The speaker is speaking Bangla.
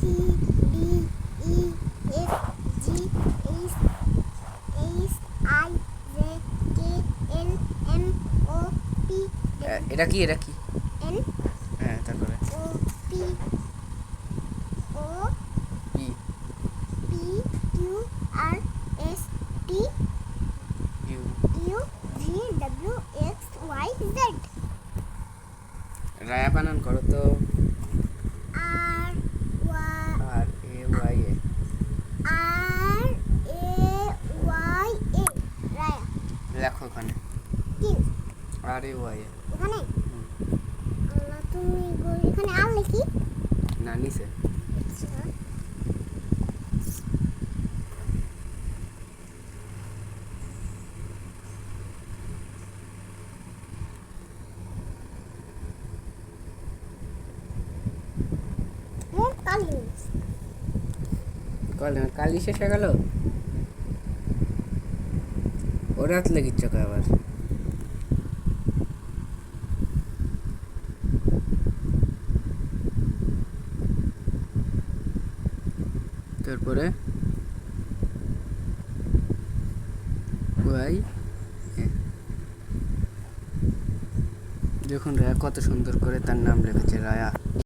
C D E F G H H I J K L M O P এটা কি এটা কি? এন হ্যাঁ তারপরে। O P O P P Q R S T U U V W X Y Z Raya বানান করো তো R Y R A Y A R A Y A Raya লেখো ওখানে কি আর এ ওয়াই এ আল্লাহ তুমি এখানে আর লিখি না নিচে। কালি। শেষ হয়ে গেল? ওরা লেগিচ্ছ কে আবার? তারপরে ওয়াই। দেখুন রায়া কত সুন্দর করে তার নাম লেখেছে রায়া